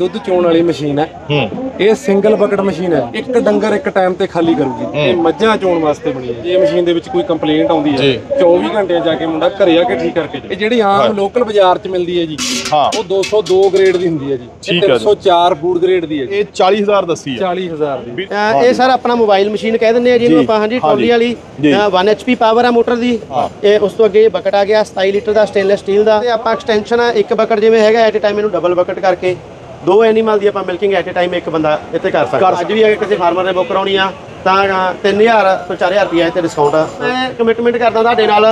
ਦੁੱਧ ਚੋਣ ਵਾਲੀ ਮਸ਼ੀਨ ਹੈ। ਹੂੰ। ਇਹ ਸਿੰਗਲ ਬਕਟ ਮਸ਼ੀਨ ਹੈ। ਇੱਕ ਡੰਗਰ ਇੱਕ ਟਾਈਮ ਤੇ ਖਾਲੀ ਕਰੂਗੀ। ਇਹ ਮੱਝਾਂ ਚੋਣ ਵਾਸਤੇ ਬਣੀ ਹੈ। ਇਹ ਮਸ਼ੀਨ ਦੇ ਵਿੱਚ ਕੋਈ ਕੰਪਲੇਂਟ ਆਉਂਦੀ ਹੈ ਜੀ। 24 ਘੰਟਿਆਂ ਜਾ ਕੇ ਮੁੰਡਾ ਘਰੇ ਆ ਕੇ ਠੀਕ ਕਰਕੇ। ਇਹ ਜਿਹੜੀ ਆਮ ਲੋਕਲ ਬਾਜ਼ਾਰ 'ਚ ਮਿਲਦੀ ਹੈ ਜੀ ਹਾਂ। ਉਹ 202 ਗ੍ਰੇਡ ਦੀ ਹੁੰਦੀ ਹੈ ਜੀ ਠੀਕ ਇਹ ਹੈ ਜੀ। 304 ਫੂਡ ਗ੍ਰੇਡ ਦੀ ਹੈ ਜੀ। ਇਹ 40000 ਦੱਸੀ ਆ 40000 ਦੀ। ਇਹ ਸਰ ਆਪਣਾ ਮੋਬਾਈਲ ਮਸ਼ੀਨ ਕਹਿ ਦਿੰਦੇ ਆ ਜਿਹਨੂੰ ਜੀ, ਆਪਾਂ ਹਾਂਜੀ ਟੋਲੀ ਵਾਲੀ ਜੀ। ਅਹ 1 HP ਪਾਵਰ ਆ ਮੋਟਰ ਦੀ। ਇਹ ਉਸ ਤੋਂ ਅੱਗੇ ਬਕਟ ਆ ਗਿਆ 27 ਲੀਟਰ ਦਾ ਸਟੇਨਲੈਸ ਸਟੀਲ ਦਾ। ਤੇ ਆਪਾਂ ਐਕਸਟੈਂਸ਼ਨ ਆ ਇੱਕ ਬਕਟ ਜਿਵੇਂ ਹੈਗਾ ਐਟ ਟਾਈਮ ਇਹਨੂੰ ਡਬਲ ਬਕਟ ਕਰਕੇ। ਦੋ ਐਨੀਮਲ ਦੀ ਆਪਾਂ ਮਿਲਕਿੰਗ ਐਟ ਅ ਟਾਈਮ ਇੱਕ ਬੰਦਾ ਇੱਥੇ ਕਰ ਸਕਦਾ। ਅੱਜ ਵੀ ਅਗਰ ਕਿਸੇ ਫਾਰਮਰ ਨੇ ਬੁੱਕ ਕਰਾਉਣੀ ਆ ਤਾਂ ਅਹ, 3000 ਤੋਂ 4000 ਰੁਪਏ ਇੱਥੇ ਡਿਸਕਾਊਂਟ ਮੈਂ ਕਮਿਟਮੈਂਟ ਕਰਦਾ ਤੁਹਾਡੇ ਨਾਲ।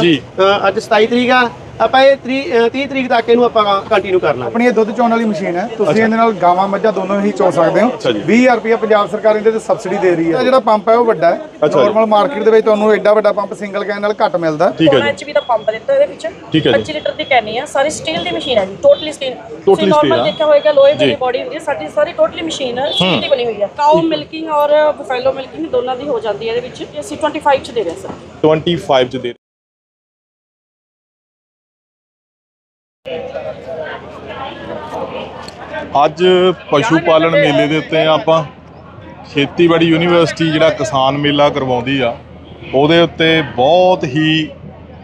ਅੱਜ 27 ਤਰੀਕ ਆ ਆਪਾਂ ਇਹ 30 ਅਹ, 30 ਤਰੀਕ ਤੱਕ ਇਹਨੂੰ ਆਪਾਂ ਕੰਟੀਨਿਊ ਕਰਨਾ ਆਪਣੀ ਇਹ ਦੁੱਧ ਚੋਣ ਵਾਲੀ ਮਸ਼ੀਨ ਹੈ। ਤੁਸੀਂ ਇਹਦੇ ਨਾਲ ਗਾਵਾਂ ਮੱਝਾਂ ਦੋਨੋਂ ਹੀ ਚੋ ਸਕਦੇ ਹੋ। ਅੱਛਾ ਜੀ। 20000 ਰੁਪਏ ਪੰਜਾਬ ਸਰਕਾਰ ਇਹਦੇ ਤੇ ਸਬਸਿਡੀ ਦੇ ਰਹੀ ਹੈ। ਇਹ ਜਿਹੜਾ ਪੰਪ ਹੈ ਉਹ ਵੱਡਾ ਹੈ। ਨਾਰਮਲ ਮਾਰਕੀਟ ਦੇ ਵਿੱਚ ਤੁਹਾਨੂੰ ਐਡਾ ਵੱਡਾ ਪੰਪ ਸਿੰਗਲ ਕੈਨ ਨਾਲ ਘੱਟ ਮਿਲਦਾ ਠੀਕ ਹੈ ਸੋਨਾ ਜੀ ਐਚਪੀ ਦਾ ਪੰਪ ਦਿੱਤਾ ਇਹਦੇ ਵਿੱਚ। ਠੀਕ ਹੈ ਜੀ। 25 ਲੀਟਰ ਦੀ ਕੈਨੀ ਆ। ਸਾਰੀ ਸਟੀਲ ਦੀ ਮਸ਼ੀਨ ਹੈ ਜੀ। ਟੋਟਲੀ ਸਟੀਲ ਤੁਸੀਂ ਨਾਰਮਲ। ਦੇਖਿਆ ਹੋਏਗਾ ਲੋਹੇ। ਦੀ ਬੋਡੀ ਹੁੰਦੀ ਹੈ। ਸਾਡੀ ਸਾਰੀ ਟੋਟਲੀ ਮਸ਼ੀਨ ਸਟੀਲ ਦੀ ਬਣੀ ਹੋਈ ਹੈ ਕਾਊ ਮਿਲਕਿੰਗ ਔਰ ਬਫੈਲੋ ਮਿਲਕਿੰਗ ਦੋਨਾਂ ਦੀ ਹੋ ਜਾਂਦੀ ਹੈ ਇਹਦੇ ਵਿੱਚ। ਇਹ ਅਸੀਂ 25 ਚ ਦੇ ਰਹੇ ਹਾਂ ਸਰ 25 ਚ ਦੇ ਅੱਜ ਪਸ਼ੂ ਪਾਲਣ ਮੇਲੇ ਦੇ ਉੱਤੇ ਆਪਾਂ ਖੇਤੀਬਾੜੀ ਯੂਨੀਵਰਸਿਟੀ ਜਿਹੜਾ ਕਿਸਾਨ ਮੇਲਾ ਕਰਵਾਉਂਦੀ ਆ, ਉਹਦੇ ਉੱਤੇ ਬਹੁਤ ਹੀ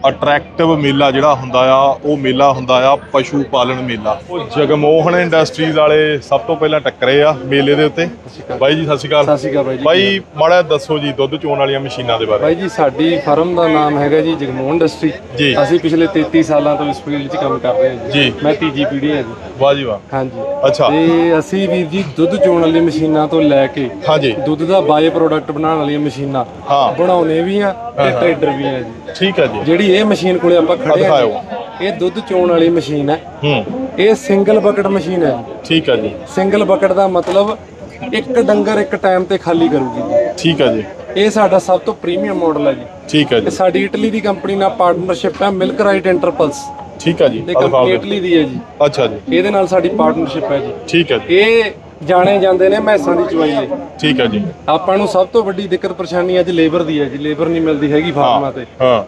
ਅਟਰੈਕਟਿਵ ਮੇਲਾ ਜਿਹੜਾ ਹੁੰਦਾ ਆ ਉਹ ਮੇਲਾ ਹੁੰਦਾ ਆ ਪਸ਼ੂ ਪਾਲਣ ਮੇਲਾ। ਉਹ ਜਗਮੋਹਨ ਇੰਡਸਟਰੀਜ਼ ਵਾਲੇ ਸਭ ਤੋਂ ਪਹਿਲਾਂ ਟੱਕਰੇ ਆ ਮੇਲੇ ਦੇ ਉੱਤੇ। ਬਾਈ ਜੀ ਸਤਿ ਸ਼੍ਰੀ ਅਕਾਲ। ਸਤਿ ਸ਼੍ਰੀ ਅਕਾਲ ਬਾਈ ਜੀ। ਬਾਈ ਮਾੜਾ ਦੱਸੋ ਜੀ ਦੁੱਧ ਚੋਣ ਵਾਲੀਆਂ ਮਸ਼ੀਨਾਂ ਦੇ ਬਾਰੇ। ਬਾਈ ਜੀ ਸਾਡੀ ਫਰਮ ਦਾ ਨਾਮ ਹੈਗਾ ਜੀ ਜਗਮੋਹਨ ਇੰਡਸਟਰੀ। ਜੀ। ਅਸੀਂ ਪਿਛਲੇ 33 ਸਾਲਾਂ ਤੋਂ ਇਸ ਫੀਲਡ 'ਚ ਕੰਮ ਕਰ ਰਹੇ ਹਾਂ ਜੀ। ਮੈਂ ਤੀਜੀ ਪੀੜ੍ਹੀ ਹਾਂ ਜੀ। ਵਾਹ ਜੀ ਵਾਹ। ਹਾਂਜੀ। ਅੱਛਾ। ਤੇ ਅਸੀਂ ਵੀਰ ਜੀ ਦੁੱਧ ਚੋਣ ਵਾਲੀ ਮਸ਼ੀਨਾਂ ਤੋਂ ਲੈ ਕੇ ਹਾਂਜੀ। ਦੁੱਧ ਦਾ ਬਾਏ ਪ੍ਰੋਡਕਟ ਬਣਾਉਣ ਵਾਲੀਆਂ ਮਸ਼ੀਨਾਂ ਹਾਂ। ਬਣਾਉਣੇ ਵੀ ਆ ਤੇ ਟ੍ਰੇਡਰ ਵੀ ਆ ਜੀ। ਠੀਕ ਹੈ ਜੀ। ਜਿਹੜੀ ਇਹ ਮਸ਼ੀਨ ਕੋਲੇ ਆਪਾਂ ਖੜੇ ਆ ਇਹ ਦੁੱਧ ਚੋਣ ਵਾਲੀ ਮਸ਼ੀਨ ਹੈ ਹੂੰ ਇਹ ਸਿੰਗਲ ਬਕਟ ਮਸ਼ੀਨ ਹੈ ਠੀਕ ਹੈ ਜੀ ਸਿੰਗਲ ਬਕਟ ਦਾ ਮਤਲਬ ਇੱਕ ਡੰਗਰ ਇੱਕ ਟਾਈਮ ਤੇ ਖਾਲੀ ਕਰੂਗੀ ਜੀ ਠੀਕ ਹੈ ਜੀ ਇਹ ਸਾਡਾ ਸਭ ਤੋਂ ਪ੍ਰੀਮੀਅਮ ਮਾਡਲ ਹੈ ਜੀ ਠੀਕ ਹੈ ਇਹ ਜੀ ਸਾਡੀ ਇਟਲੀ ਦੀ ਕੰਪਨੀ ਨਾਲ ਪਾਰਟਨਰਸ਼ਿਪ ਹੈ ਮਿਲਕ ਰਾਈਟ ਐਂਟਰਪਲਸ ਠੀਕ ਹੈ ਜੀ ਇਹ ਆਹ ਦਿਖਾਓ ਕੰਪਨੀ ਜੀ। ਇਟਲੀ ਦੀ ਹੈ ਜੀ ਅੱਛਾ ਜੀ ਇਹਦੇ ਨਾਲ ਸਾਡੀ ਪਾਰਟਨਰਸ਼ਿਪ ਹੈ ਜੀ ਠੀਕ ਹੈ ਜੀ ਇਹ ਜਾਣੇ ਜਾਂਦੇ ਨੇ ਮੈਸਾਂ ਦੀ ਚਵਾਈ ਦੇ ਠੀਕ ਹੈ ਜੀ ਆਪਾਂ ਨੂੰ ਸਭ ਤੋਂ ਵੱਡੀ ਦਿੱਕਤ ਪਰੇਸ਼ਾਨੀ ਅੱਜ ਲੇਬਰ ਦੀ ਹੈ ਜੀ ਲੇਬਰ ਨਹੀਂ ਮਿਲਦੀ ਹੈਗੀ ਫਾਰਮਾਂ ਤੇ ਹਾਂ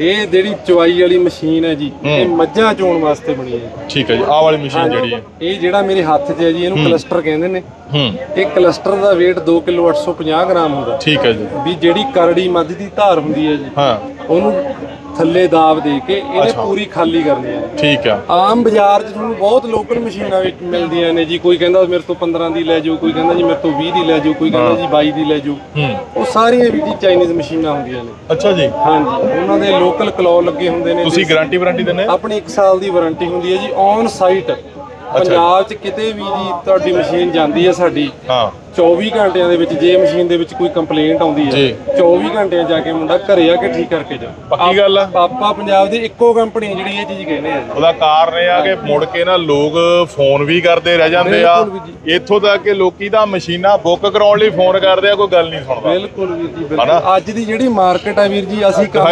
ਇਹ ਜਿਹੜੀ ਚਵਾਈ ਵਾਲੀ ਮਸ਼ੀਨ ਹੈ ਜੀ ਇਹ ਮੱਝਾਂ ਚੋਣ ਵਾਸਤੇ ਬਣੀ ਹੈ ਠੀਕ ਹੈ ਜੀ ਆਹ ਵਾਲੀ ਮਸ਼ੀਨ ਜਿਹੜੀ ਹੈ। ਇਹ ਜਿਹੜਾ ਮੇਰੇ ਹੱਥ 'ਚ ਹੈ ਜੀ ਇਹਨੂੰ ਕਲਸਟਰ ਕਹਿੰਦੇ ਨੇ। ਹੂੰ। ਇਹ ਕਲਸਟਰ ਦਾ weight 2 ਕਿਲੋ 850 ਗ੍ਰਾਮ ਹੁੰਦਾ। ਠੀਕ ਹੈ ਜੀ। ਵੀ ਜਿਹੜੀ ਕਰੜੀ ਮੱਝ ਦੀ ਧਾਰ ਹੁੰਦੀ ਹੈ ਜੀ ਹਾਂ। ਉਹਨੂੰ ਥੱਲੇ ਦਾਬ ਦੇ ਕੇ ਇਹਨੇ ਪੂਰੀ ਖਾਲੀ ਕਰਨੀ ਹੈ। ਠੀਕ ਹੈ। ਆਮ ਬਾਜ਼ਾਰ 'ਚ ਤੁਹਾਨੂੰ ਬਹੁਤ ਲੋਕਲ ਮਸ਼ੀਨਾਂ ਵਿੱਚ ਮਿਲਦੀਆਂ ਨੇ ਜੀ। ਕੋਈ ਕਹਿੰਦਾ ਮੇਰੇ ਤੋਂ 15 ਦੀ ਲੈ ਜਾਓ ਕੋਈ ਕਹਿੰਦਾ ਜੀ ਮੇਰੇ ਤੋਂ 20 ਦੀ ਲੈ ਜਾਓ ਕੋਈ ਕਹਿੰਦਾ ਜੀ 22 ਦੀ ਲੈ ਜਾਓ। ਹੂੰ। ਉਹ ਸਾਰੀਆਂ ਵੀ ਜੀ ਚਾਈਨੀਜ਼ ਮਸ਼ੀਨਾਂ ਹੁੰਦੀਆਂ ਨੇ। ਅੱਛਾ ਜੀ। ਹਾਂਜੀ। ਉਹਨਾਂ ਦੇ ਲੋਕਲ ਕਲੌ ਲੱਗੇ ਹੁੰਦੇ ਨੇ ਤੁਸੀਂ ਗਾਰੰਟੀ ਵਾਰੰਟੀ ਦਿੰਦੇ ਆਪਣੀ 1 ਸਾਲ ਦੀ ਵਾਰੰਟੀ ਹੁੰਦੀ ਹੈ ਜੀ ਔਨ ਸਾਈਟ ਪੰਜਾਬ 'ਚ ਕਿਤੇ ਵੀ ਜੀ ਤੁਹਾਡੀ ਮਸ਼ੀਨ ਜਾਂਦੀ ਹੈ ਸਾਡੀ ਹਾਂ। 24 ਘੰਟਿਆਂ ਦੇ ਵਿੱਚ ਜੇ ਮਸ਼ੀਨ ਦੇ ਵਿੱਚ ਕੋਈ ਕੰਪਲੇਂਟ ਆਉਂਦੀ ਹੈ ਜੀ। 24 ਘੰਟਿਆਂ ਜਾ ਕੇ ਮੁੰਡਾ ਘਰੇ ਆ ਕੇ ਠੀਕ ਕਰਕੇ ਜਾ ਪੱਕੀ ਗੱਲ ਆ। ਪਾਪਾ ਪੰਜਾਬ ਦੀ ਇੱਕੋ ਕੰਪਨੀ ਜਿਹੜੀ ਇਹ ਚੀਜ਼ ਕਹਿੰਦੇ ਆ ਉਹਦਾ ਕਾਰਨ ਇਹ ਆ ਕਿ ਮੁੜ ਕੇ ਨਾ ਲੋਕ ਫੋਨ ਵੀ ਕਰਦੇ ਰਹਿ ਜਾਂਦੇ ਆ। ਇੱਥੋਂ ਤੱਕ ਕਿ ਲੋਕੀ ਤਾਂ ਮਸ਼ੀਨਾਂ ਬੁੱਕ ਕਰਾਉਣ ਲਈ ਫੋਨ ਕਰਦੇ ਆ ਕੋਈ ਗੱਲ ਨਹੀਂ ਸੁਣਦਾ। ਬਿਲਕੁਲ ਵੀਰ ਜੀ? ਬਿਲਕੁਲ। ਅੱਜ ਦੀ ਜਿਹੜੀ ਮਾਰਕੀਟ ਹੈ ਵੀਰ ਜੀ ਅਸੀਂ ਆ। ਕੰਮ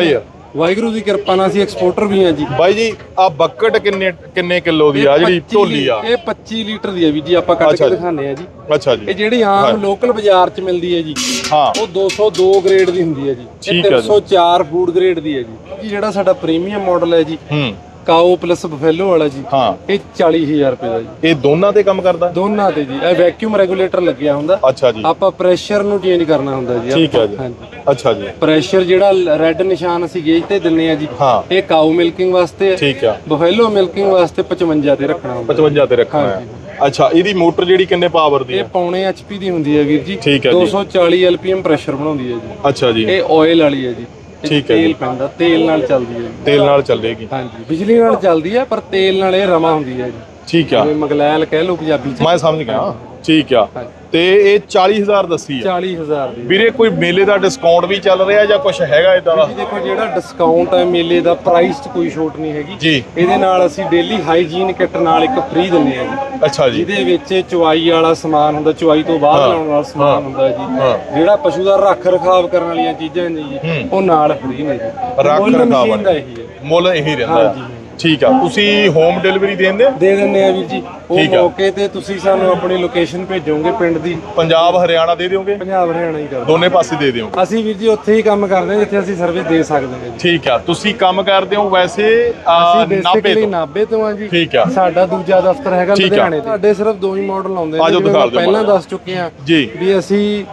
ਵਾਹਿਗੁਰੂ ਦੀ ਕਿਰਪਾ ਨਾਲ ਅਸੀਂ ਐਕਸਪੋਰਟਰ ਵੀ ਹਾਂ ਜੀ। ਬਾਈ ਜੀ ਆ ਬੱਕਟ ਕਿੰਨੇ ਕਿੰਨੇ ਕਿਲੋ ਦੀ ਆ ਜਿਹੜੀ 25 ਢੋਲੀ ਆ? ਇਹ 25 ਲੀਟਰ ਦੀ ਹੈ ਵੀਰ ਜੀ ਆਪਾਂ ਕੱਢ ਕੇ। ਦਿਖਾਉਂਦੇ ਆ ਜੀ। ਅੱਛਾ ਜੀ। ਇਹ ਜਿਹੜੀ ਆਮ ਲੋਕਲ ਬਾਜ਼ਾਰ 'ਚ ਮਿਲਦੀ ਹੈ ਜੀ ਹਾਂ। ਉਹ 202 ਗ੍ਰੇਡ ਦੀ ਹੁੰਦੀ ਹੈ ਜੀ। ਇਹ ਹੈ ਜੀ। 304 ਫੂਡ ਗ੍ਰੇਡ ਦੀ ਹੈ ਜੀ। ਜੀ ਜਿਹੜਾ ਸਾਡਾ ਪ੍ਰੀਮੀਅਮ ਮਾਡਲ ਹੈ ਜੀ ਹੂੰ। ਕਾਓ ਪਲੱਸ ਬਫੈਲੋ ਵਾਲਾ ਜੀ। ਹਾਂ। ਇਹ 40000 ਰੁਪਏ ਦਾ ਜੀ। ਇਹ ਦੋਨਾਂ ਤੇ ਕੰਮ ਕਰਦਾ? ਦੋਨਾਂ ਤੇ ਜੀ। ਇਹ ਵੈਕਿਊਮ ਰੈਗੂਲੇਟਰ ਲੱਗਿਆ ਹੁੰਦਾ। ਅੱਛਾ ਜੀ। ਆਪਾਂ ਪ੍ਰੈਸ਼ਰ ਨੂੰ ਚੇਂਜ ਕਰਨਾ ਹੁੰਦਾ ਜੀ। ਠੀਕ ਹੈ ਜੀ। ਹਾਂਜੀ। ਅੱਛਾ ਜੀ। ਪ੍ਰੈਸ਼ਰ ਜਿਹੜਾ ਰੈੱਡ ਨਿਸ਼ਾਨ ਅਸੀਂ ਗੇਜ ਤੇ ਦਿੰਨੇ ਆ ਜੀ। ਹਾਂ। ਇਹ ਕਾਓ ਮਿਲਕਿੰਗ ਵਾਸਤੇ ਹੈ ਠੀਕ ਆ। ਬਫੈਲੋ ਮਿਲਕਿੰਗ ਵਾਸਤੇ 55 ਤੇ ਰੱਖਣਾ ਹੁੰਦਾ 55 ਤੇ ਰੱਖਣਾ ਹੈ। ਅੱਛਾ ਇਹਦੀ ਮੋਟਰ ਜਿਹੜੀ ਕਿੰਨੇ ਪਾਵਰ ਦੀ ਇਹ ਹੈ? ਪੌਣੇ ਐਚਪੀ ਦੀ ਹੁੰਦੀ ਹੈ ਵੀਰ ਜੀ। ਠੀਕ ਹੈ ਜੀ। 240 ਐਲਪੀਐਮ ਪ੍ਰੈਸ਼ਰ ਬਣਾਉਂਦੀ ਹੈ ਜੀ। ਅੱਛਾ ਜੀ। ਇਹ ਆਇਲ ਵਾਲੀ ਹੈ ਜੀ। ਠੀਕ ਹੈ ਜੀ। ਤੇਲ ਪੈਂਦਾ ਤੇਲ ਨਾਲ ਚੱਲਦੀ ਹੈ। ਜੀ ਤੇਲ ਨਾਲ ਚੱਲੇਗੀ। ਹਾਂਜੀ ਬਿਜਲੀ ਨਾਲ ਚੱਲਦੀ ਹੈ ਪਰ ਤੇਲ ਨਾਲ ਇਹ ਰਮਾ ਹੁੰਦੀ ਹੈ ਜੀ। ਠੀਕ ਆ। ਜਿਵੇਂ ਮਗਲੈਲ ਕਹਿ ਲਓ ਪੰਜਾਬੀ ਚ। ਮੈਂ ਸਮਝ ਗਿਆ। ਠੀਕ ਆ। ਤੇ ਇਹ 40000 ਦੱਸੀ ਆ। 40000 ਦੀ। ਵੀਰੇ ਕੋਈ ਮੇਲੇ ਦਾ ਡਿਸਕਾਊਂਟ ਵੀ ਚੱਲ ਰਿਹਾ ਜਾਂ ਕੁਝ ਹੈਗਾ ਇਦਾਂ ਦਾ? ਦੇਖੋ ਜਿਹੜਾ ਡਿਸਕਾਊਂਟ ਹੈ ਮੇਲੇ ਦਾ ਪ੍ਰਾਈਸ 'ਚ ਕੋਈ ਛੋਟ ਨਹੀਂ ਹੈਗੀ। ਜੀ। ਇਹਦੇ ਨਾਲ ਅਸੀਂ ਡੇਲੀ ਹਾਈਜੀਨ ਕਿੱਟ ਨਾਲ ਇੱਕ ਫ੍ਰੀ ਦਿੰਨੇ ਆ ਜੀ। ਅੱਛਾ ਜੀ। ਜਿਹਦੇ ਵਿੱਚ ਚੁਆਈ ਵਾਲਾ ਸਮਾਨ ਹੁੰਦਾ ਚੁਆਈ ਤੋਂ ਬਾਅਦ ਲਾਉਣ ਵਾਲਾ ਸਮਾਨ ਹੁੰਦਾ ਜੀ। ਜਿਹੜਾ ਪਸ਼ੂ ਦਾ ਰੱਖ ਰਖਾਵ ਕਰਨ ਵਾਲੀਆਂ ਚੀਜ਼ਾਂ ਨੇ ਜੀ ਉਹ ਨਾਲ ਫ੍ਰੀ ਨੇ ਜੀ। ਰੱਖ ਮੁੱਲ ਰਖਾਵ ਇਹੀ ਮੁੱਲ ਇਹੀ ਰਹਿੰਦਾ। ਹਾਂਜੀ, ਹੈ। ਠੀਕ ਆ। ਤੁਸੀਂ ਹੋਮ ਡਿਲੀਵਰੀ ਦੇਂਦੇ? ਦੇ ਦਿੰਦੇ ਆ ਵੀਰ ਜੀ। ਉਹ ਠੀਕ ਆ। ਮੌਕੇ ਤੇ ਤੁਸੀਂ ਸਾਨੂੰ ਆਪਣੀ ਲੋਕੇਸ਼ਨ ਭੇਜੋਗੇ ਪਿੰਡ ਦੀ। ਪੰਜਾਬ ਹਰਿਆਣਾ ਦੇ ਦਿਓਗੇ? ਪੰਜਾਬ ਹਰਿਆਣਾ ਹੀ ਕਰਦੇ। ਦੋਨੇ ਪਾਸੇ ਦੇ ਦਿਓ ਅਸੀਂ ਵੀਰ ਜੀ ਉੱਥੇ ਹੀ ਕੰਮ ਕਰਦੇ ਹਾਂ ਜਿੱਥੇ ਅਸੀਂ ਸਰਵਿਸ ਦੇ ਸਕਦੇ ਹਾਂ ਜੀ। ਠੀਕ ਆ। ਤੁਸੀਂ ਕੰਮ ਕਰਦੇ ਹੋ ਵੈਸੇ ਅਹ, ਅਸੀਂ 90 ਬੇਸਿਕਲੀ ਤੋਂ? 90 ਤੋਂ ਆ ਜੀ। ਠੀਕ ਆ। ਸਾਡਾ ਦੂਜਾ ਦਫ਼ਤਰ ਹੈਗਾ ਠੀਕ ਆ। ਲੁਧਿਆਣੇ ਤੇ। ਸਾਡੇ ਸਿਰਫ ਦੋ ਹੀ ਮਾਡਲ ਆਉਂਦੇ ਆਜੋ ਦਿਖਾ ਦਿਓ। ਪਹਿਲਾਂ ਮਾਡਲ। ਦੱਸ ਚੁੱਕੇ ਆ ਜੀ। ਵੀ ਅਸੀਂ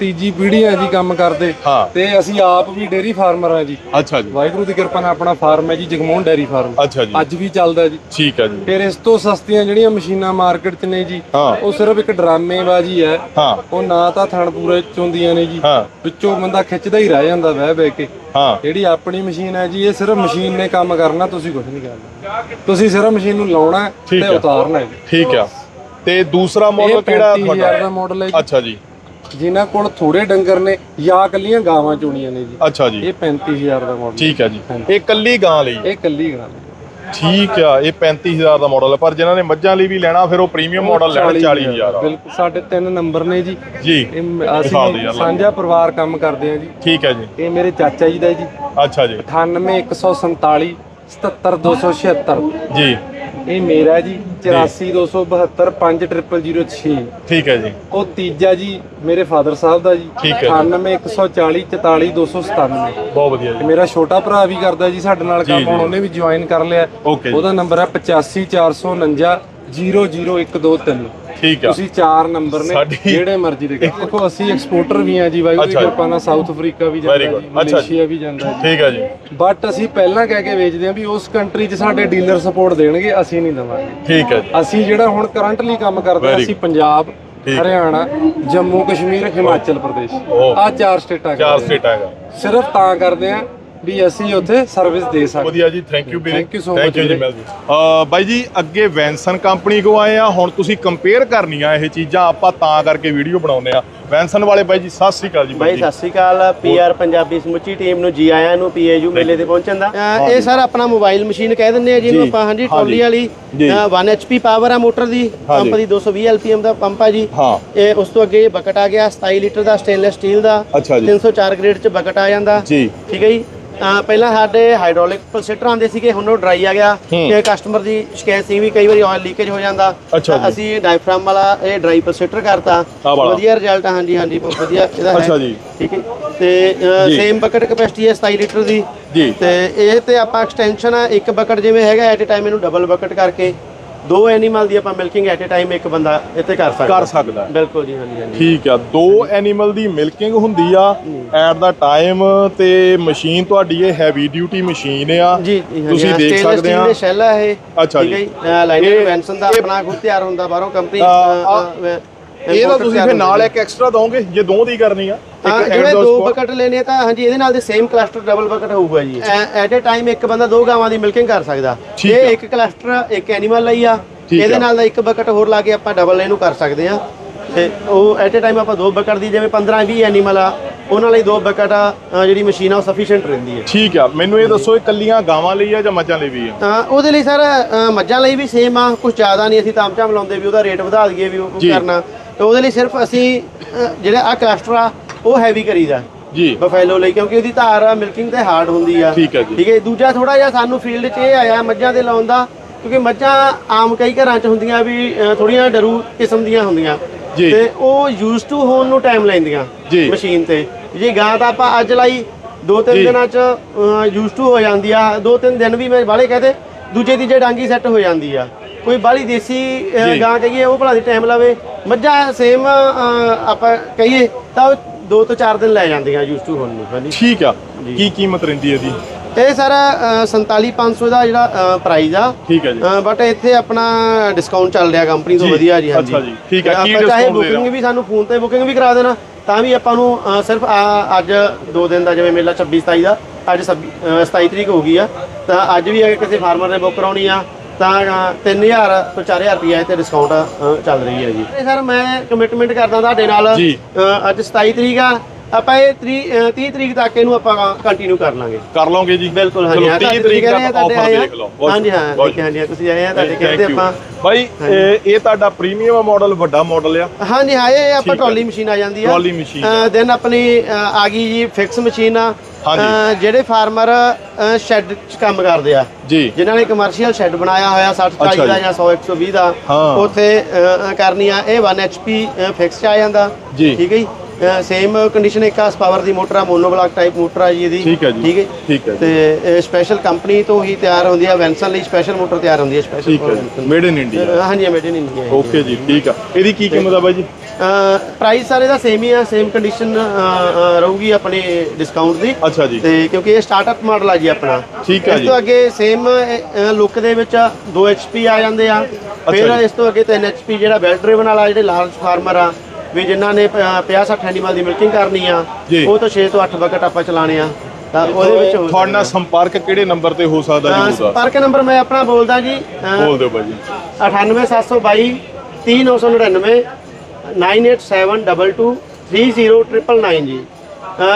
ਤੀਜੀ ਪੀੜ੍ਹੀ ਆ ਜੀ ਕੰਮ ਕਰਦੇ ਹਾਂ। ਤੇ ਅਸੀਂ ਆਪ ਵੀ ਡੇਰੀ ਫਾਰਮਰ ਆ ਜੀ। ਅੱਛਾ ਜੀ। ਵਾਹਿਗੁਰੂ ਦੀ ਕਿਰਪਾ ਨਾਲ ਆਪਣਾ ਫਾਰਮ ਹੈ ਜੀ ਜਗਮੋਹਨ ਡੇਰੀ ਫਾਰਮ। ਅੱਛਾ ਜੀ। ਅੱਜ ਵੀ ਚੱਲਦਾ ਜੀ। ਠੀਕ ਆ ਜੀ। ਫਿਰ ਇਸ ਤੋਂ ਸਸਤੀਆਂ ਜਿਹੜੀਆਂ ਮਸ਼ੀਨਾਂ ਮਾਰਕੀਟ 'ਚ ਨੇ ਜੀ ਹਾਂ। ਉਹ ਸਿਰਫ ਇੱਕ ਡਰਾਮੇਬਾਜ਼ੀ ਹੈ। ਹਾਂ। ਉਹ ਨਾ ਤਾਂ ਥਣ ਪੂਰੇ ਚੁੰਦੀਆਂ ਨੇ ਜੀ। ਹਾਂ। ਵਿੱਚੋਂ ਬੰਦਾ ਖਿੱਚਦਾ ਹੀ ਰਹਿ ਜਾਂਦਾ ਬਹਿ ਬਹਿ ਕੇ। ਹਾਂ। ਜਿਹੜੀ ਆਪਣੀ ਮਸ਼ੀਨ ਹੈ ਜੀ ਇਹ ਸਿਰਫ ਮਸ਼ੀਨ ਨੇ ਕੰਮ ਕਰਨਾ ਤੁਸੀਂ ਕੁਝ ਨਹੀਂ ਕਰਨਾ। ਤੁਸੀਂ ਸਿਰਫ ਮਸ਼ੀਨ ਨੂੰ ਲਾਉਣਾ ਹੈ ਠੀਕ ਤੇ ਹੈ। ਉਤਾਰਨਾ ਹੈ ਜੀ। ਠੀਕ ਆ ਤੇ ਦੂਸਰਾ ਇਹ ਮਾਡਲ ਕਿਹੜਾ 35000 ਤੁਹਾਡਾ? ਦਾ ਮਾਡਲ ਹੈ ਜੀ। ਅੱਛਾ ਜੀ। ਜਿਨ੍ਹਾਂ ਕੋਲ ਥੋੜੇ ਡੰਗਰ ਨੇ ਜਾਂ ਕੱਲੀਆਂ ਗਾਵਾਂ ਚੋਣੀਆਂ ਨੇ ਜੀ। ਅੱਛਾ ਜੀ। ਇਹ 35000 ਦਾ ਮਾਡਲ ਠੀਕ ਹੈ ਜੀ। ਇਹ ਕੱਲੀ ਗਾਂ ਲਈ? ਇਹ ਕੱਲੀ ਗਾਂ ਹੈ ਠੀਕ ਆ ਇਹ 35000 ਦਾ ਮਾਡਲ ਹੈ ਪਰ ਜਿਨ੍ਹਾਂ ਨੇ ਮੱਝਾਂ ਲਈ ਵੀ ਲੈਣਾ ਫਿਰ ਉਹ ਪ੍ਰੀਮੀਅਮ ਮਾਡਲ ਲੈਣ 40000 ਆ। ਬਿਲਕੁਲ ਸਾਡੇ ਤਿੰਨ ਨੰਬਰ ਨੇ ਜੀ। ਜੀ। ਅਸੀਂ। ਸਾਂਝਾ ਪਰਿਵਾਰ ਕੰਮ ਕਰਦੇ ਆ ਜੀ। ਠੀਕ ਹੈ ਜੀ। ਇਹ ਮੇਰੇ ਚਾਚਾ ਜੀ ਦਾ ਜੀ। ਅੱਛਾ ਜੀ। 98147 77276 ਜੀ। ਇਹ ਮੇਰਾ ਜੀ 84272 5006 ਠੀਕ ਹੈ ਜੀ। ਉਹ ਤੀਜਾ ਜੀ ਮੇਰੇ ਫਾਦਰ ਸਾਹਿਬ ਦਾ ਜੀ। ਠੀਕ ਹੈ। 98140 44297 ਬਹੁਤ ਵਧੀਆ ਜੀ। ਮੇਰਾ ਛੋਟਾ ਭਰਾ ਵੀ ਕਰਦਾ ਜੀ ਸਾਡੇ ਨਾਲ ਜੀ, ਕੰਮ ਜੀ। ਹੁਣ ਉਹਨੇ ਵੀ ਜੁਆਇਨ ਕਰ ਲਿਆ। Okay ਜੀ। ਉਹਦਾ ਨੰਬਰ ਹੈ 85449 00123 ਠੀਕ ਆ ਤੁਸੀਂ ਚਾਰ ਨੰਬਰ ਨੇ ਜਿਹੜੇ ਮਰਜ਼ੀ ਦੇ ਕਰੋ। ਦੇਖੋ ਅਸੀਂ ਐਕਸਪੋਰਟਰ ਵੀ ਆ ਜੀ ਵਾਹਿਗੁਰੂ ਦੀ। ਕਿਰਪਾ ਨਾਲ ਸਾਊਥ ਅਫਰੀਕਾ ਵੀ ਜਾਂਦਾ. ਜੀ। ਮਲੇਸ਼ੀਆ ਵੀ ਜਾਂਦਾ ਜੀ ਠੀਕ ਹੈ ਜੀ ਬਟ ਅਸੀਂ ਪਹਿਲਾਂ ਕਹਿ ਕੇ ਵੇਚਦੇ ਆ ਵੀ ਉਸ ਕੰਟਰੀ 'ਚ ਸਾਡੇ ਡੀਲਰ ਸਪੋਰਟ ਦੇਣਗੇ ਅਸੀਂ ਨਹੀਂ ਦਵਾਂਗੇ ਠੀਕ ਹੈ ਜੀ ਅਸੀਂ ਜਿਹੜਾ ਹੁਣ ਕਰੰਟਲੀ ਕੰਮ ਕਰਦੇ ਅਸੀਂ ਪੰਜਾਬ। ਹਰਿਆਣਾ ਜੰਮੂ ਕਸ਼ਮੀਰ ਹਿਮਾਚਲ ਪ੍ਰਦੇਸ਼. ਆ ਚਾਰ ਸਟੇਟਾਂ ਚਾਰ ਸਟੇਟ। ਸਿਰਫ ਤਾਂ ਕਰਦੇ ਆ ਵੀ ਅਸੀਂ ਉੱਥੇ ਸਰਵਿਸ ਦੇ ਸਕਦੇ ਵਧੀਆ ਜੀ ਥੈਂਕ ਯੂ ਵੀਰੇ। Thank you so Thank much you ਜੀ ਵੀਰੇ। ਮਿਲ ਜੀ ਅ, ਬਾਈ ਜੀ ਅੱਗੇ ਵੈਂਸਨ ਕੰਪਨੀ ਕੋ ਆਏ ਆ ਹੁਣ ਤੁਸੀਂ ਕੰਪੇਅਰ ਕਰਨੀਆਂ ਇਹ ਚੀਜ਼ਾਂ ਆਪਾਂ ਤਾਂ ਕਰਕੇ ਵੀਡੀਓ ਬਣਾਉਨੇ ਆ। ਵੈਂਸਨ ਵਾਲੇ ਬਾਈ ਜੀ ਸਤਿ ਸ੍ਰੀ ਅਕਾਲ ਜੀ ਬਾਈ ਸਤਿ ਸ੍ਰੀ ਅਕਾਲ। ਪੀਆਰ ਪੰਜਾਬੀ ਸਮੁੱਚੀ ਟੀਮ ਨੂੰ ਜੀ ਆਇਆਂ ਨੂੰ ਪੀਏਯੂ ਮੇਲੇ ਤੇ ਪਹੁੰਚਣ ਦਾ। ਇਹ ਸਰ ਆਪਣਾ ਮੋਬਾਈਲ ਮਸ਼ੀਨ ਕਹਿ ਦਿੰਦੇ ਆ ਜਿਹਨੂੰ ਜੀ। ਆਪਾਂ ਹਾਂਜੀ ਹਾਂਜੀ। ਟੋਲੀ ਵਾਲੀ ਜੀ। ਅਹ 1 HP ਪਾਵਰ ਆ ਮੋਟਰ ਦੀ ਹਾਂਜੀ। ਪੰਪ ਦੀ 220 LPM ਦਾ ਪੰਪ ਆ ਜੀ। ਹਾਂ। ਇਹ ਉਸ ਤੋਂ ਅੱਗੇ ਬਕਟ ਆ ਗਿਆ 27 ਲੀਟਰ ਦਾ ਸਟੇਨਲੈਸ ਸਟੀਲ ਦਾ ਅੱਛਾ ਜੀ। 304 ਗ੍ਰੇਡ ਚ ਬਕਟ ਆ ਜਾਂਦਾ। ਜੀ। ਠੀਕ ਹੈ ਜੀ? ਅਹ ਪਹਿਲਾਂ ਸਾਡੇ ਹਾਈਡ੍ਰੋਲਿਕ ਪਲਸੇਟਰ ਆਉਂਦੇ ਸੀਗੇ ਹੁਣ ਉਹ ਡਰਾਈ ਆ ਗਿਆ। ਤੇ ਕਸਟਮਰ ਦੀ ਸ਼ਿਕਾਇਤ ਸੀ ਵੀ ਕਈ ਵਾਰੀ ਆਇਲ ਲੀਕੇਜ ਹੋ ਜਾਂਦਾ। ਤਾਂ। ਅਸੀਂ ਡਾਇਫਰਾਮ ਵਾਲਾ ਇਹ ਡਰਾਈ ਪਲਸੇਟਰ ਕਰਤਾ। ਵਧੀਆ ਰਿਜ਼ਲਟ ਆ ਹਾਂਜੀ ਹਾਂਜੀ ਬਹੁਤ ਵਧੀਆ ਇਹਦਾ ਹੈ। ਅੱਛਾ ਜੀ। ਠੀਕ ਹੈ। ਤੇ। ਸੇਮ ਬਕਟ ਕਪੈਸਿਟੀ ਹੈ 27 ਲੀਟਰ ਦੀ। ਜੀ। ਤੇ ਇਹ ਤੇ ਆਪਾਂ ਐਕਸਟੈਂਸ਼ਨ ਆ ਇੱਕ ਬਕਟ ਜਿਵੇਂ ਹੈਗਾ ਐਟ ਅ ਟਾਈਮ ਇਹਨੂੰ ਡਬਲ ਬਕਟ ਕਰਕੇ। ਦੋ ਐਨੀਮਲ ਦੀ ਆਪਾਂ ਮਿਲਕਿੰਗ ਐਟ ਅ ਟਾਈਮ ਇੱਕ ਬੰਦਾ ਇੱਥੇ ਕਰ ਸਕਦਾ। ਕਰ ਸਕਦਾ। ਹੈ। ਬਿਲਕੁਲ ਜੀ ਹਾਂਜੀ ਹਾਂਜੀ। ਠੀਕ ਆ ਦੋ ਐਨੀਮਲ ਦੀ ਮਿਲਕਿੰਗ ਹੁੰਦੀ ਆ ਐਟ ਦਾ ਟਾਈਮ ਤੇ ਮਸ਼ੀਨ ਤੁਹਾਡੀ ਇਹ ਹੈਵੀ ਡਿਊਟੀ ਮਸ਼ੀਨ ਆ। ਜੀ ਜੀ, ਹਾਂਜੀ, ਤੁਸੀਂ ਹਾਂ, ਦੇਖ stainless ਸਕਦੇ steel ਆ ਦੇ ਸ਼ੈਲ ਆ ਇਹ। ਅੱਛਾ ਠੀਕ ਹੈ ਜੀ। ਲਾਈਨਰ ਇਹ- ਵੈਂਸਨ ਦਾ ਆਪਣਾ ਖੁਦ ਤਿਆਰ ਹੁੰਦਾ ਬਾਹਰੋਂ ਕੰਪਨੀ ਇਹਦਾ ਤੁਸੀਂ ਫਿਰ ਨਾਲ ਇੱਕ ਐਕਸਟਰਾ ਦੋਗੇ ਜੇ ਦੋ ਦੀ ਕਰਨੀ ਆ exhaust ਦੋ ਬਕਟ ਲੈਣੇ ਤਾਂ ਹਾਂਜੀ ਇਹਦੇ ਨਾਲ ਦੇ ਸੇਮ ਕਲਸਟਰ ਡਬਲ ਬਕਟ ਹੋਊਗਾ ਜੀ। ਐਟ ਅ ਟਾਈਮ ਇੱਕ ਬੰਦਾ ਦੋ ਗਾਵਾਂ ਦੀ ਮਿਲਕਿੰਗ ਕਰ ਸਕਦਾ। ਇਹ। ਇੱਕ ਕਲਸਟਰ ਇੱਕ ਐਨੀਮਲ ਲਈ ਆ ਇਹਦੇ। ਨਾਲ ਦਾ ਇੱਕ ਬਕਟ ਹੋਰ ਲਾ ਕੇ ਆਪਾਂ ਡਬਲ ਇਹਨੂੰ ਕਰ ਸਕਦੇ ਆ। ਤੇ ਉਹ ਐਟ ਅ ਟਾਈਮ ਆਪਾਂ ਦੋ ਬਕਟ ਦੀ ਜਿਵੇਂ 15 20 ਐਨੀਮਲ ਆ ਉਹਨਾਂ ਲਈ ਦੋ ਬਕਟ ਜਿਹੜੀ ਮਸ਼ੀਨ ਆ ਉਹ ਸਫੀਸ਼ੀਐਂਟ ਰਹਿੰਦੀ ਹੈ। ਠੀਕ ਆ। ਮੈਨੂੰ ਇਹ ਦੱਸੋ ਇਹ ਕੱਲੀਆਂ ਗਾਵਾਂ ਲਈ ਆ ਜਾਂ ਮੱਝਾਂ ਲਈ ਵੀ ਆ? ਤਾਂ ਉਹਦੇ ਲਈ ਸਰ ਮੱਝਾਂ ਲਈ ਵੀ ਸੇਮ ਆ ਕੁਝ ਜ਼ਿਆਦਾ ਨਹੀਂ ਅਸੀਂ ਤਾਮਝਾਮ ਲਾਉਂਦੇ ਵੀ ਉਹਦਾ ਰੇਟ ਵਧਾ ਦਈਏ ਵੀ ਉਹ। ਕਰਨਾ। ਤੇ ਉਹਦੇ ਲਈ ਸਿਰਫ ਅਸੀਂ ਅ, ਜਿਹੜਾ ਆ ਕਲਸਟਰ ਆ ਉਹ ਹੈਵੀ ਕਰੀਦਾ ਜੀ ਬਫੈਲੋ ਲਈ ਕਿਉਂਕਿ ਉਹਦੀ ਧਾਰ ਆ ਮਿਲਕਿੰਗ ਤੇ ਹਾਰਡ ਹੁੰਦੀ ਆ ਠੀਕ ਹੈ ਜੀ। ਠੀਕ ਹੈ ਦੂਜਾ ਥੋੜਾ ਜਿਹਾ ਸਾਨੂੰ ਫੀਲਡ 'ਚ ਇਹ ਆਇਆ ਮੱਝਾਂ ਦੇ ਲਾਉਣ ਦਾ ਕਿਉਂਕਿ ਮੱਝਾਂ ਆਮ ਕਈ ਘਰਾਂ 'ਚ ਹੁੰਦੀਆਂ ਵੀ ਅ, ਥੋੜੀਆਂ ਡਰੂ ਕਿਸਮ ਦੀਆਂ ਹੁੰਦੀਆਂ ਜੀ। ਤੇ ਉਹ ਯੂਜ਼ ਟੂ ਹੋਣ ਨੂੰ ਟਾਈਮ ਲੈਂਦੀਆਂ ਜੀ। ਮਸ਼ੀਨ ਤੇ ਜੇ ਗਾਂ ਤਾਂ ਆਪਾਂ ਅੱਜ ਲਾਈ ਦੋ ਤਿੰਨ ਜੀ। ਦਿਨਾਂ 'ਚ ਯੂਜ਼ ਟੂ ਹੋ ਜਾਂਦੀ ਆ ਦੋ ਤਿੰਨ ਦਿਨ ਵੀ ਮੈਂ ਬਾਲੇ ਕਹਤੇ ਦੂਜੇ ਤੀਜੇ ਡਾਂਗੀ ਸੈੱਟ ਹੋ ਜਾਂਦੀ ਆ ਕੋਈ ਬਾਲੀ ਦੇਸੀ। ਗਾਂ ਕਹੀਏ ਉਹ ਭਲਾ ਦੀ ਟਾਈਮ ਲਾਵੇ। ਮੱਝਾਂ ਸੇਮ ਆਪਾਂ ਕਹੀਏ ਤਾਂ ਦੋ ਤੋਂ ਚਾਰ ਦਿਨ ਲੈ ਜਾਂਦੀਆਂ ਯੂਜ਼ ਟੂ ਹੋਣ ਨੂੰ ਹਾਂਜੀ। ਠੀਕ ਆ। ਕੀ ਕੀਮਤ ਰਹਿੰਦੀ ਇਹਦੀ? ਇਹ ਸਰ 47500 ਦਾ ਜਿਹੜਾ ਪ੍ਰਾਈਸ ਆ। ਠੀਕ ਹੈ ਜੀ। ਬਟ ਇੱਥੇ ਆਪਣਾ ਡਿਸਕਾਊਂਟ ਚੱਲ ਰਿਹਾ ਕੰਪਨੀ ਤੋਂ ਵਧੀਆ ਜੀ ਹਾਂਜੀ। ਅੱਛਾ ਜੀ, ਠੀਕ ਹੈ, ਕੀ ਆਪਾਂ ਚਾਹੇ? ਬੁਕਿੰਗ ਵੀ ਸਾਨੂੰ ਫੋਨ ਤੇ ਬੁਕਿੰਗ ਵੀ ਕਰਾ ਦੇਣਾ ਤਾਂ ਵੀ ਆਪਾਂ ਨੂੰ ਸਿਰਫ ਅੱਜ ਦੋ ਦਿਨ ਦਾ ਜਿਵੇਂ ਮੇਲਾ 26 27 ਦਾ ਅੱਜ 26 ਅ, 27 ਤਰੀਕ ਹੋ ਗਈ ਆ ਤਾਂ ਅੱਜ ਵੀ ਅਗਰ ਕਿਸੇ ਫਾਰਮਰ ਨੇ ਬੁੱਕ ਕਰਾਉਣੀ ਆ ਤਾਂ ਅ, 3000 ਤੋਂ 4000 ਰੁਪਏ ਤੇ ਡਿਸਕਾਊਂਟ ਚੱਲ ਰਹੀ ਹੈ ਜੀ। ਸਰ ਮੈਂ ਕਮਿਟਮੈਂਟ ਕਰਦਾ ਤੁਹਾਡੇ ਨਾਲ। ਅੱਜ 27 ਤਰੀਕ ਆ ਆਪਾਂ ਇਹ 30 ਅ, 30 ਤਰੀਕ ਤੱਕ ਇਹਨੂੰ ਆਪਾਂ ਕੰਟੀਨਿਊ ਕਰ ਲਾਂਗੇ। ਕਰ ਲਓਗੇ ਜੀ? ਬਿਲਕੁਲ ਹਾਂ 30 ਤੁਸੀਂ ਤਰੀਕ ਤੁਹਾਡੇ ਆਫਰ। ਦੇਖ ਲਓ। ਹਾਂਜੀ ਹਾਂ ਦੇਖਿਆ ਹਾਂਜੀ ਤੁਸੀਂ ਆਏ ਆ ਤੁਹਾਡੇ ਕਹਿੰਦੇ. ਆਪਾਂ ਬਾਈ ਇਹ ਤੁਹਾਡਾ ਪ੍ਰੀਮੀਅਮ ਮਾਡਲ ਵੱਡਾ ਮਾਡਲ ਆ। ਹਾਂਜੀ ਹਾਂ ਇਹ ਆਪਾਂ। ਟਰਾਲੀ ਮਸ਼ੀਨ ਆ ਜਾਂਦੀ ਆ। ਟਰਾਲੀ ਮਸ਼ੀਨ ਦੈਨ ਆਪਣੀ ਆ ਗਈ ਜੀ ਫਿਕਸ ਮਸ਼ੀਨ ਆ। ਜਿਹੜੇ ਫਾਰਮਰ ਸ਼ੈੱਡ 'ਚ ਕੰਮ ਕਰਦੇ ਆ। ਜੀ। ਜਿਨ੍ਹਾਂ ਨੇ ਕਮਰਸ਼ੀਅਲ ਸ਼ੈੱਡ ਬਣਾਇਆ ਹੋਇਆ 60 ਅੱਛਾ 40 ਦਾ ਜੀ। ਜਾਂ 100 120 ਦਾ। ਉੱਥੇ ਕਰਨੀ ਆ ਇਹ 1 HP ਫਿਕਸ ਚ ਆ ਜਾਂਦਾ। ਜੀ। ਠੀਕ ਹੈ ਜੀ? ਸੇਮ ਕੰਡੀਸ਼ਨ ਇੱਕ ਆਸ ਪਾਵਰ ਦੀ ਮੋਟਰ ਆ ਮੋਨੋਬਲਾਕ ਟਾਈਪ ਮੋਟਰ ਆ ਜੀ ਇਹਦੀ। ਠੀਕ ਹੈ ਜੀ। ਠੀਕ ਹੈ ਠੀਕ ਹੈ। ਤੇ ਸਪੈਸ਼ਲ ਕੰਪਨੀ ਤੋਂ ਹੀ ਤਿਆਰ ਹੁੰਦੀ ਆ ਵੈਂਸਨ ਲਈ ਸਪੈਸ਼ਲ ਮੋਟਰ ਤਿਆਰ ਹੁੰਦੀ ਹੈ ਸਪੈਸ਼ਲ ਠੀਕ ਹੈ ਮੇਡ ਇਨ ਇੰਡੀਆ ਹਾਂਜੀ ਮੇਡ ਇਨ ਇੰਡੀਆ ਓਕੇ ਜੀ। ਠੀਕ ਆ। ਇਹਦੀ ਕੀ ਕੀਮਤ ਆ ਬਾਈ ਜੀ? ਪ੍ਰਾਈਸ ਸਾਰੇ ਦਾ ਸੇਮ ਹੀ ਆ ਸੇਮ ਕੰਡੀਸ਼ਨ ਰਹੂਗੀ ਆਪਣੇ ਡਿਸਕਾਊਂਟ ਦੀ। ਅੱਛਾ ਜੀ। ਤੇ ਕਿਉਂਕਿ ਇਹ ਸਟਾਰਟਅਪ ਮਾਡਲ ਆ ਜੀ ਆਪਣਾ। ਠੀਕ ਹੈ ਇਸ ਜੀ। ਤੋਂ ਅੱਗੇ ਸੇਮ ਲੁੱਕ ਦੇ ਵਿੱਚ 2 HP ਆ ਜਾਂਦੇ ਆ। ਫਿਰ। ਇਸ ਤੋਂ ਅੱਗੇ 3 HP ਜਿਹੜਾ ਬੈਲ ਡਰਾਈਵਨ ਵਾਲਾ ਜਿਹੜੇ ਲਾਰਜ ਫਾਰਮਰ ਆ ਵੀ ਜਿਨ੍ਹਾਂ ਨੇ 50 60 ਐਨੀਮਲ ਦੀ ਮਿਲਕਿੰਗ ਕਰਨੀ ਆ ਜੀ। ਉਹ ਤੋਂ 6 ਤੋਂ 8 ਬਕਟ ਆਪਾਂ ਚਲਾਣੇ ਆ। ਤਾਂ ਉਹਦੇ ਵਿੱਚ ਹੋ ਤੁਹਾਡੇ ਨਾਲ ਸੰਪਰਕ ਕਿਹੜੇ ਨੰਬਰ ਤੇ ਹੋ ਸਕਦਾ ਜੀ ਉਹਦਾ ਸੰਪਰਕ ਨੰਬਰ ਮੈਂ ਆਪਣਾ ਬੋਲਦਾ ਜੀ ਬੋਲ ਦਿਓ ਬਾਈ ਜੀ 98722 3999 9872230999 ਜੀ।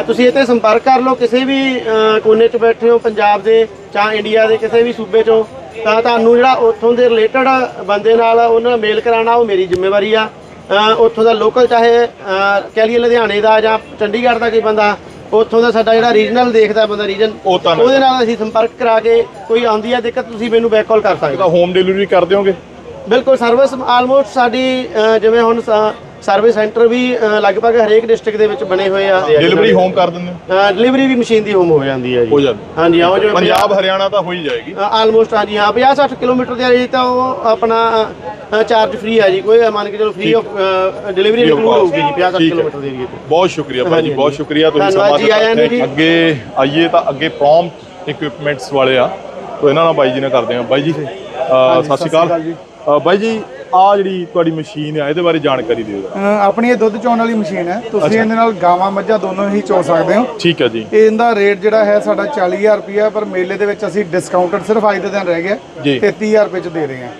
ਤੁਸੀਂ ਇੱਥੇ ਸੰਪਰਕ ਕਰ ਲਓ ਕਿਸੇ ਵੀ ਕੋਨੇ 'ਚ ਬੈਠੇ ਹੋ ਪੰਜਾਬ ਦੇ ਜਾਂ ਇੰਡੀਆ ਦੇ ਕਿਸੇ ਵੀ ਸੂਬੇ 'ਚੋਂ ਤਾਂ ਤੁਹਾਨੂੰ ਜਿਹੜਾ ਉੱਥੋਂ ਦੇ ਰਿਲੇਟਡ ਬੰਦੇ ਨਾਲ ਉਹਨਾਂ ਨਾਲ ਮੇਲ ਕਰਾਉਣਾ ਉਹ ਮੇਰੀ ਜ਼ਿੰਮੇਵਾਰੀ ਆ। ਉੱਥੋਂ ਦਾ ਲੋਕਲ ਚਾਹੇ ਕਹਿ ਲਈਏ ਲੁਧਿਆਣੇ ਦਾ ਜਾਂ ਚੰਡੀਗੜ੍ਹ ਦਾ ਕੋਈ ਬੰਦਾ ਉੱਥੋਂ ਦਾ ਸਾਡਾ ਜਿਹੜਾ ਰੀਜਨਲ ਦੇਖਦਾ ਬੰਦਾ ਰੀਜਨ ਉਹ ਤਾਂ ਨਾ। ਉਹਦੇ ਨਾਲ ਅਸੀਂ ਸੰਪਰਕ ਕਰਾ ਕੇ ਕੋਈ ਆਉਂਦੀ ਆ ਦਿੱਕਤ ਤੁਸੀਂ ਮੈਨੂੰ ਬੈਕ ਕਾਲ ਕਰ ਸਕਦੇ ਹੋ ਹੋਮ ਡਿਲੀਵਰੀ ਕਰ ਦਿਓਗੇ ਬਿਲਕੁਲ ਸਰਵਿਸ ਆਲਮੋਸਟ ਸਾਡੀ ਜਿਵੇਂ ਹੁਣ ਸਰਵਿਸ ਸੈਂਟਰ ਵੀ ਲਗਭਗ ਹਰੇਕ ਡਿਸਟ੍ਰਿਕਟ ਦੇ ਵਿੱਚ ਬਣੇ ਹੋਏ ਆ। ਡਿਲੀਵਰੀ ਹੋਮ ਕਰ ਦਿੰਦੇ ਹੋ? ਡਿਲੀਵਰੀ ਵੀ ਮਸ਼ੀਨ ਦੀ ਹੋਮ ਹੋ ਜਾਂਦੀ ਹੈ ਜੀ। ਹੋ ਜਾਂਦੀ। ਹਾਂਜੀ ਆਓ ਜੋ ਪੰਜਾਬ ਹਰਿਆਣਾ ਤਾਂ ਹੋ ਹੀ ਜਾਏਗੀ ਆਲਮੋਸਟ ਹਾਂਜੀ ਹਾਂ 50 60 ਕਿਲੋਮੀਟਰ ਦੇ ਏਰੀਆ ਤਾਂ ਉਹ ਆਪਣਾ ਚਾਰਜ ਫ੍ਰੀ ਹੈ ਜੀ। ਕੋਈ ਮੰਨ ਕੇ ਚਲੋ ਫ੍ਰੀ ਆਫ ਡਿਲੀਵਰੀ ਇਨਕਲੂਡ। ਹੋਊਗੀ ਜੀ 50 60 ਠੀਕ ਹੈ। ਕਿਲੋਮੀਟਰ ਦੇ ਏਰੀਆ ਤੇ। ਬਹੁਤ ਸ਼ੁਕਰੀਆ ਭਾਜੀ ਬਹੁਤ। ਸ਼ੁਕਰੀਆ ਤੁਸੀਂ ਨੂੰ ਜੀ। ਅੱਗੇ ਆਈਏ ਤਾਂ ਅੱਗੇ ਪ੍ਰੋਮਪਟ ਇਕਵਿਪਮੈਂਟਸ ਵਾਲੇ ਆ। ਤੋਂ ਇਹਨਾਂ ਨਾਲ ਬਾਈ ਜੀ ਨਾਲ ਕਰਦੇ ਆ ਬਾਈ ਜੀ ਸਤਿ ਸ਼੍ਰੀ ਅਕਾਲ। ਬਾਈ ਜੀ ਆ ਜਿਹੜੀ ਤੁਹਾਡੀ ਮਸ਼ੀਨ ਆ ਇਹਦੇ ਬਾਰੇ ਜਾਣਕਾਰੀ ਦਿਓ ਅ, ਆਪਣੀ ਇਹ ਦੁੱਧ ਚੋਣ ਵਾਲੀ ਮਸ਼ੀਨ ਹੈ। ਤੁਸੀਂ ਇਹਦੇ ਨਾਲ ਗਾਵਾਂ ਮੱਝਾਂ ਦੋਨੋਂ ਹੀ ਚੋ ਸਕਦੇ ਹੋ। ਠੀਕ ਹੈ ਜੀ। ਇਹਦਾ ਰੇਟ ਜਿਹੜਾ ਹੈ ਸਾਡਾ 40000 ਰੁਪਿਆ ਪਰ ਮੇਲੇ ਦੇ ਵਿੱਚ ਅਸੀਂ ਡਿਸਕਾਊਂਟਡ ਸਿਰਫ ਅੱਜ ਦੇ ਦਿਨ ਰਹਿ ਗਿਆ ਜੀ। 33000 ਰੁਪਏ ਚ ਦੇ ਰਹੇ ਹਾਂ।